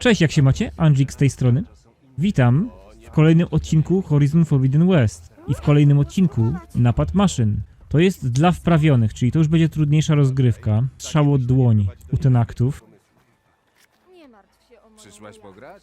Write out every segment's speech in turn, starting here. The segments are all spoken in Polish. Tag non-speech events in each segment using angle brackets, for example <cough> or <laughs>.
Cześć, jak się macie? Andzik z tej strony. Witam w kolejnym odcinku Horizon Forbidden West i w kolejnym odcinku Napad Maszyn. To jest dla wprawionych, czyli to już będzie trudniejsza rozgrywka. Strzał od dłoni u ten aktów. Nie martw się o moją Przyszłaś pograć?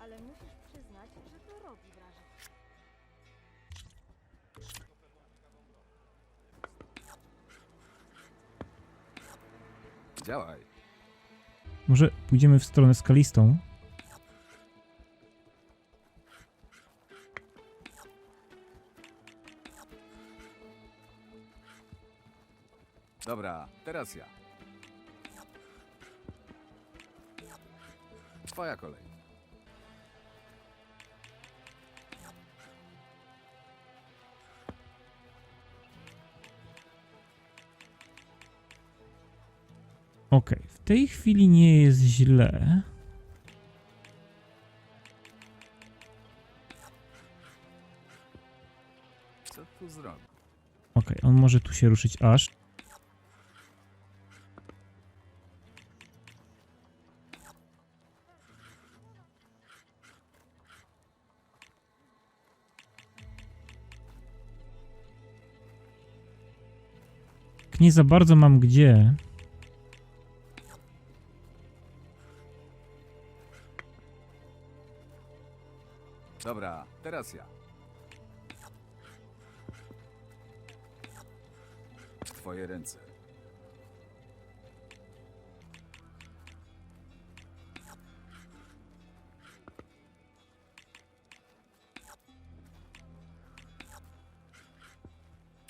Ale musisz przyznać, że to robi wrażenie. Działaj. Może pójdziemy w stronę skalistą? Dobra, teraz ja. Twoja kolej. Okej, w tej chwili nie jest źle. Co tu zrobić? Okej, on może tu się ruszyć aż. Nie za bardzo mam gdzie. Dobra, teraz ja. W twoje ręce.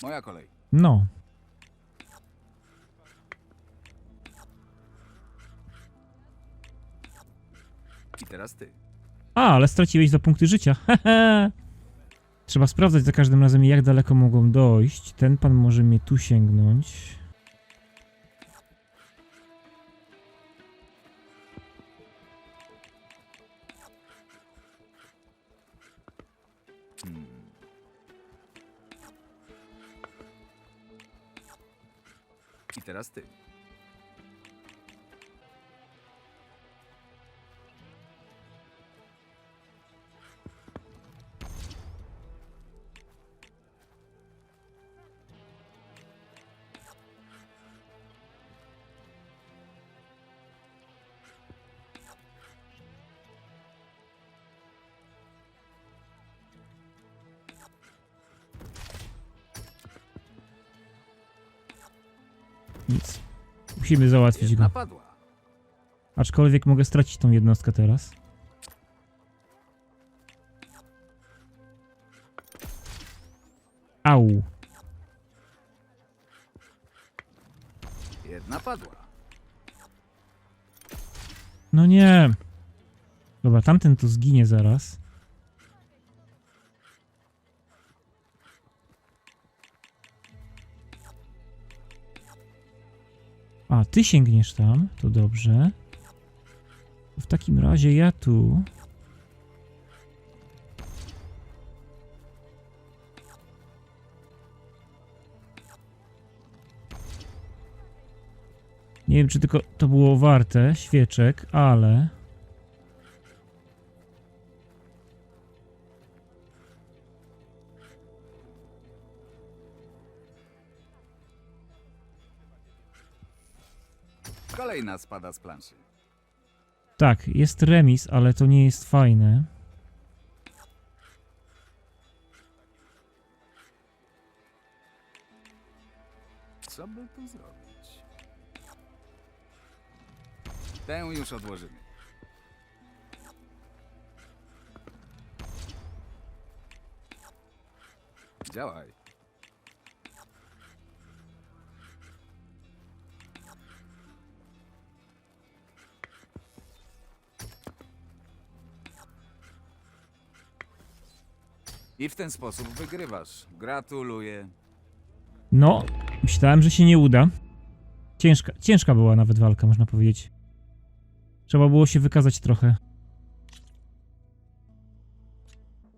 Moja kolej. No. I teraz ty. A, ale straciłeś za punkty życia. <laughs> Trzeba sprawdzać za każdym razem, jak daleko mogą dojść. Ten pan może mnie tu sięgnąć. I teraz ty. Nic. Musimy załatwić go. Aczkolwiek mogę stracić tą jednostkę teraz. Au. Jedna padła. No nie. Dobra, tamten tu zginie zaraz. A, ty sięgniesz tam, to dobrze. W takim razie ja tu. Nie wiem, czy tylko to było warte świeczek, ale. Kolejna spada z planszy. Tak, jest remis, ale to nie jest fajne. Co by tu zrobić? Tę już odłożymy. Działaj. I w ten sposób wygrywasz. Gratuluję. No, myślałem, że się nie uda. Ciężka, ciężka była nawet walka, można powiedzieć. Trzeba było się wykazać trochę.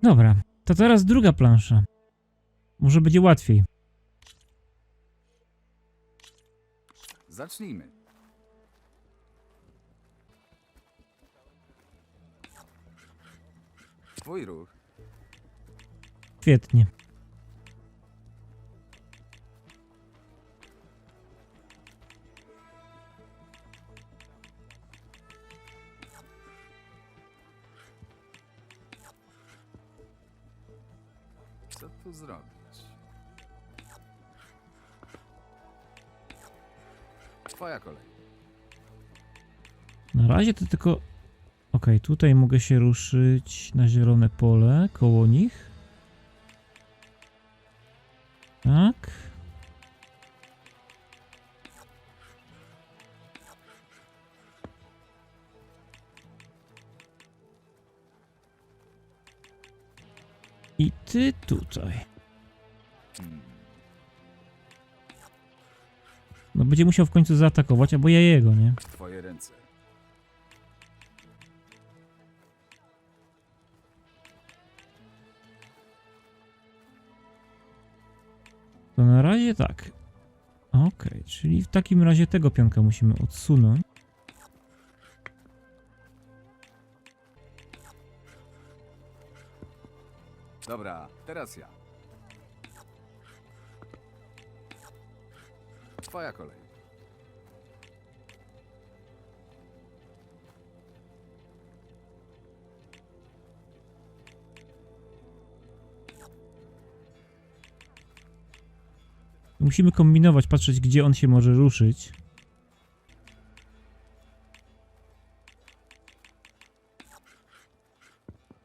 Dobra, to teraz druga plansza. Może będzie łatwiej. Zacznijmy. Twój ruch. Świetnie. Co tu zrobić? Twoja kolej. Na razie to tylko... Okej, tutaj mogę się ruszyć na zielone pole, koło nich. I ty tutaj. No będzie musiał w końcu zaatakować, albo ja jego, nie? W twoje ręce. To na razie tak. Okej, czyli w takim razie tego pionka musimy odsunąć. Dobra, teraz ja. Twoja kolej. Musimy kombinować, patrzeć gdzie on się może ruszyć.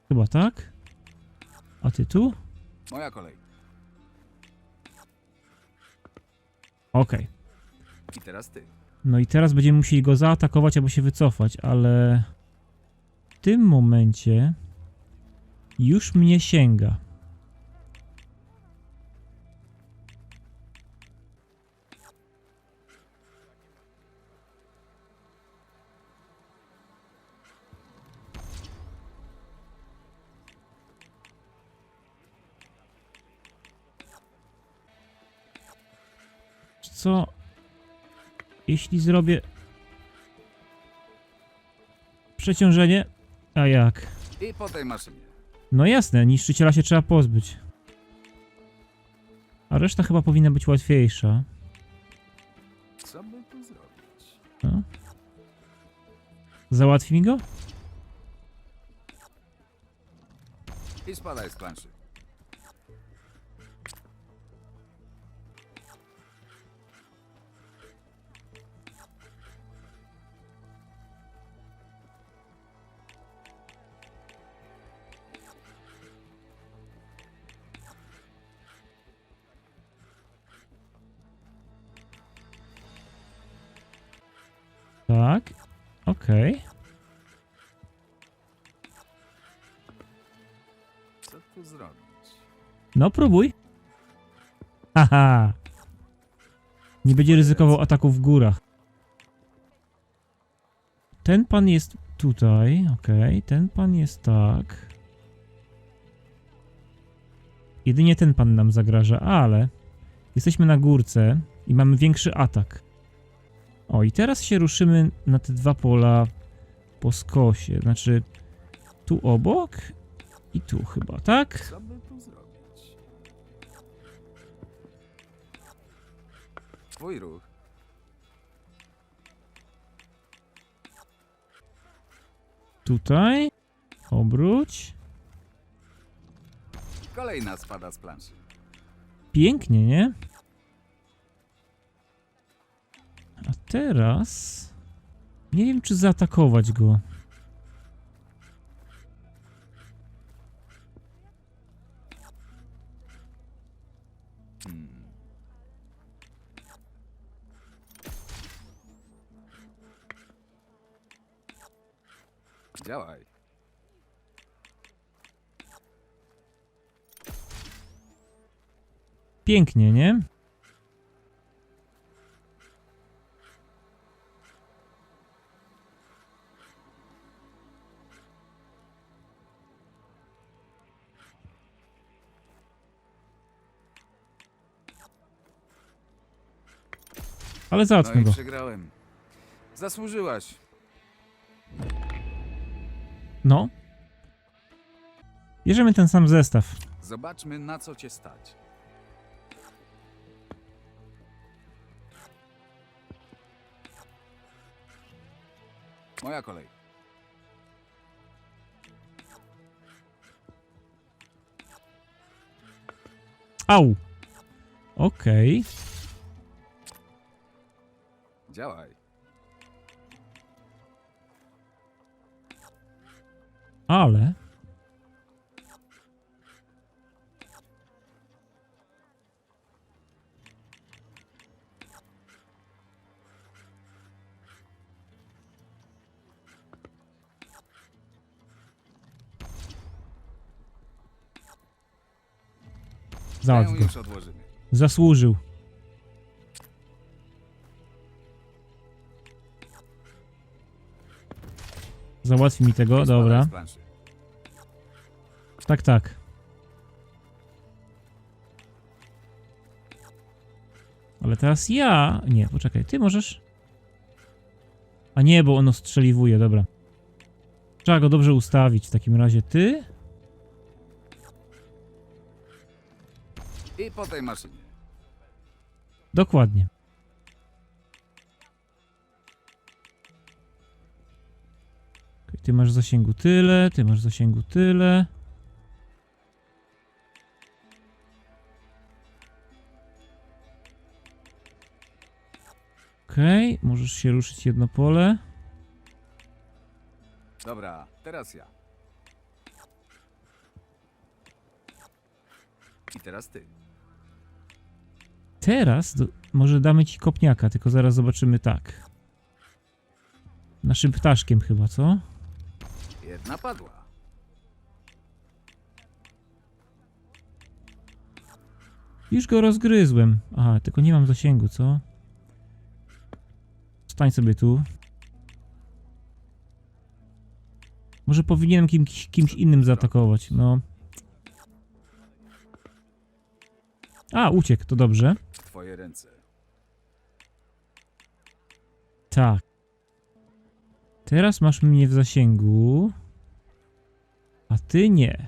Chyba tak? A ty tu? Moja kolej. Okej. I teraz ty. No i teraz będziemy musieli go zaatakować albo się wycofać, ale w tym momencie już mnie sięga. Jeśli zrobię przeciążenie, a jak? I po tej maszynie. No jasne, niszczyciela się trzeba pozbyć. A reszta chyba powinna być łatwiejsza. Co by tu zrobić? No. Załatwi mi go? I spadaj z planszy. Tak. Okej. Co tu zrobić? No próbuj. Haha. Nie będzie ryzykował ataku w górach. Ten pan jest tutaj, okej. Ten pan jest tak. Jedynie ten pan nam zagraża, ale jesteśmy na górce i mamy większy atak. O, i teraz się ruszymy na te dwa pola po skosie. Znaczy, tu obok i tu chyba, tak? Twój ruch. Tutaj. Obróć. Kolejna spada z planszy. Pięknie, nie? Teraz... Nie wiem, czy zaatakować go. Działaj. Pięknie, nie? Ale No załatwmy i go. przegrałem. Zasłużyłaś. No. Bierzemy ten sam zestaw. Zobaczmy, na co cię stać. Moja kolej. Au! Okej. Działaj. Ale... Załatw go. Zasłużył. Załatwi mi tego, dobra. Tak, tak. Ale teraz ja... Nie, poczekaj, ty możesz... A nie, bo ono strzeliwuje, dobra. Trzeba go dobrze ustawić w takim razie. Ty? I po tej maszynie. Dokładnie. Ty masz zasięgu tyle, ty masz zasięgu tyle. Okej, możesz się ruszyć jedno pole. Dobra, teraz ja. I teraz ty. Teraz do, może damy ci kopniaka, tylko zaraz zobaczymy tak. Naszym ptaszkiem chyba, co? Jedna padła. Już go rozgryzłem. Aha, tylko nie mam zasięgu, co? Stań sobie tu. Może powinienem kimś, kimś innym zaatakować, no. A, uciekł, to dobrze. Twoje ręce. Tak. Teraz masz mnie w zasięgu. A ty nie.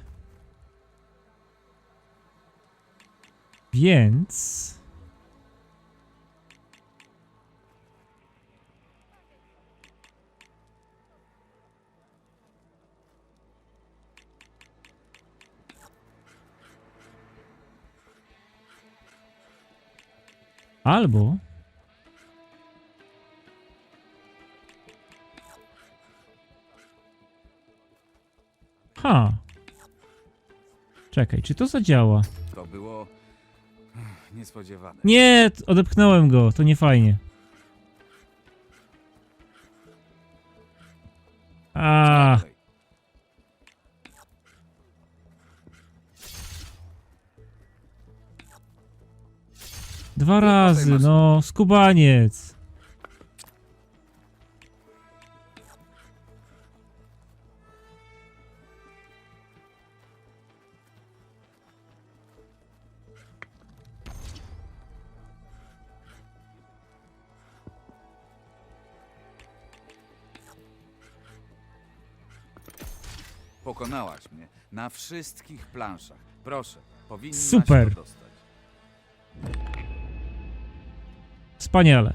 Więc. Albo. Czekaj, czy to zadziała? To było niespodziewane. Nie, odepchnąłem go, to nie fajnie. A, dwa razy, no, skubaniec. Pokonałaś mnie na wszystkich planszach. Proszę, powinnaś Super. to dostać. Wspaniale.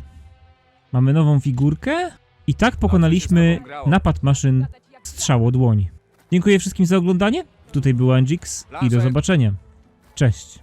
Mamy nową figurkę i tak pokonaliśmy napad maszyn strzało dłoń. Dziękuję wszystkim za oglądanie. Tutaj był Angix i do zobaczenia. Cześć.